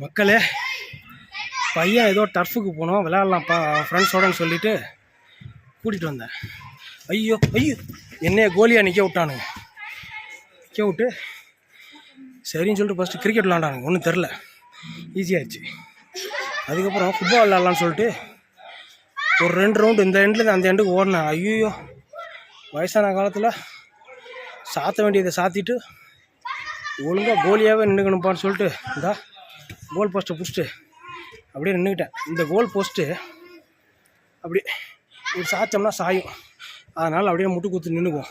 மக்களே பையன் ஏதோ டர்ஃபுக்கு போனோம் விளையாடலாம்ப்பா ஃப்ரெண்ட்ஸோடன்னு சொல்லிட்டு கூட்டிகிட்டு வந்தேன். ஐயோ ஐயோ என்னைய கோலியாக நிற்க விட்டானுங்க. நிற்க விட்டு சரின்னு சொல்லிட்டு ஃபஸ்ட்டு கிரிக்கெட் விளாண்டானுங்க ஒன்றும் தெரில ஈஸியாகிடுச்சு அதுக்கப்புறம் ஃபுட்பால் விளாட்லான்னு சொல்லிட்டு ஒரு ரெண்டு ரவுண்டு இந்த எண்ட்லேருந்து அந்த எண்டுக்கு ஓடினேன். ஐயோ வயசான காலத்தில் சாத்த வேண்டியதை சாத்திட்டு ஒழுங்காக கோலியாகவே நின்றுக்கணும்ப்பான்னு சொல்லிட்டு இந்தா கோல் போஸ்ட்டை பிடிச்சிட்டு அப்படியே நின்றுக்கிட்டேன் இந்த கோல் போஸ்ட்டு அப்படி இப்படி சாய்ச்சோம்னா சாயும். அதனால் அப்படியே முட்டு குத்து நின்றுக்குவோம்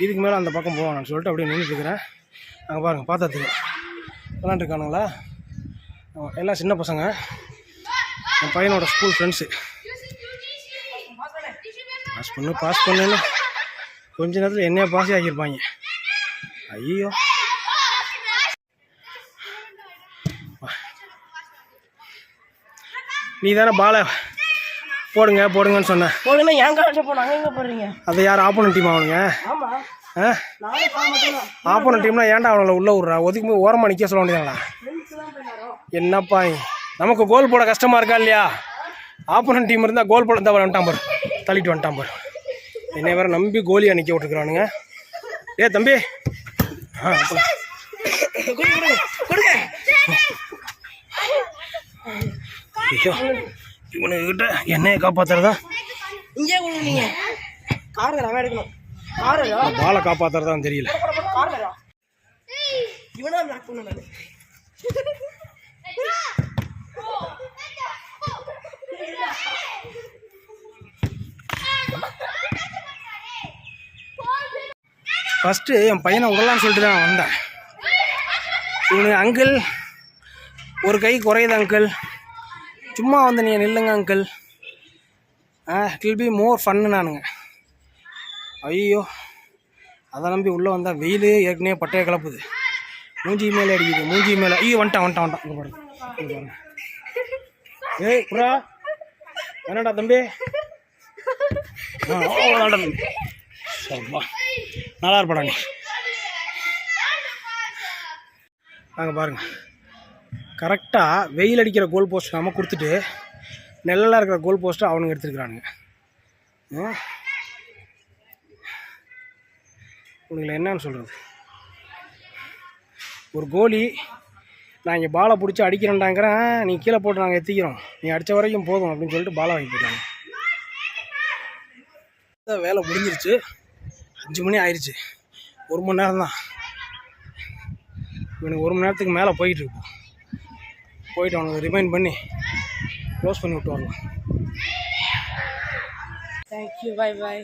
இதுக்கு மேலே அந்த பக்கம் போவானான்னு சொல்லிட்டு அப்படியே நின்றுட்டுருக்கிறேன் அங்கே பாருங்கள் பார்த்தா தெரியும் விளாண்டுருக்கானுங்களா எல்லாம் சின்ன பசங்க. என் பையனோட ஸ்கூல் ஃப்ரெண்ட்ஸு பாஸ் பண்ணு பாஸ் பண்ணுன்னு கொஞ்ச நேரத்தில் என்னையே பாஸே ஆகியிருப்பாங்க ஐயோ. நீ தானே பாலை போடுங்க போடுங்கன்னு சொன்ன. போடுங்க என் காலேஜ் போன அங்க எங்க போடுறீங்க? அதை யார் ஆப்போனன்ட் டீம் அவனுங்க ஆமா. ஆ? நானே போக மாட்டேன் ஆப்போனன்ட் டீம்னா ஏன்டா அவங்கள உள்ள விட்றா? ஒதுக்கி போய் ஓரமாக நிற்க சொல்ல வேண்டியதாங்களா என்னப்பா? நமக்கு கோல் போட கஷ்டமா இருக்கா இல்லையா? ஆப்போனன்ட் டீம் இருந்தால் கோல் போட இந்த வந்துட்டான் பாரு. தள்ளிட்டு வந்துட்டான் பாரு. என்னை வேற நம்பி கோலியாக நிற்க விட்டுருக்குறானுங்க. ஏ தம்பி. ஆ கொடுங்க. ஐயோ இவனுக்கிட்ட என்னையை காப்பாத்துறதா? இங்கே கொடுங்க நீங்க. அவன் எடுக்கணும். கார்லரா பாலை காப்பாத்துறதான்னு தெரியல. கார்லரா இவனா பிளாக் பண்ண நானு ஃபஸ்ட்டு என் பையனை விடலான்னு சொல்லிட்டு தான் வந்தேன். இவனுங்க அங்கிள் ஒரு கை குறையுது அங்கிள் சும்மா வந்து நீங்கள் நில்லுங்க uncle ah it will be more fun நானுங்க ஐயோ அதை நம்பி உள்ளே வந்தால் வெயில் ஏற்கனவே பட்டையை கிளப்புது. மூஞ்சி மேலே அடிக்குது மூஞ்சி மேலே. ஐயோ வந்துட்டான் வந்துட்டான் வந்துட்டான். இங்கே பாருங்க பாருங்க. ஏய் புறா என்னடா தம்பி? சரிப்பா நல்லா இருப்பாடா நீ. நாங்கள் பாருங்கள் கரெக்டாக வெயில் அடிக்கிற கோல் போஸ்ட் நம்ம கொடுத்துட்டு நெல்லலாக இருக்கிற கோல் போஸ்ட்டை அவனுங்க எடுத்துருக்குறானுங்க. உங்களை என்னன்னு சொல்கிறது ஒரு கோலி நான் இங்கே பாலை பிடிச்சி அடிக்கிறேன்டாங்கிறேன் நீ கீழே போட்டு நாங்கள் எத்திக்கிறோம். நீ அடித்த வரைக்கும் போதும் அப்படின்னு சொல்லிட்டு பாலை வாங்கி போயிட்டாங்க. வேலை முடிஞ்சிருச்சு. அஞ்சு மணி ஆயிடுச்சு ஒரு மணி நேரம் தான் இவனுக்கு ஒரு மணி நேரத்துக்கு மேலே போயிட்டுருக்கோம் போயிட்டு அவனுக்கு ரிமைண்ட் பண்ணி க்ளோஸ் பண்ணி விட்டு வரலாம். தேங்க்யூ பாய் பாய்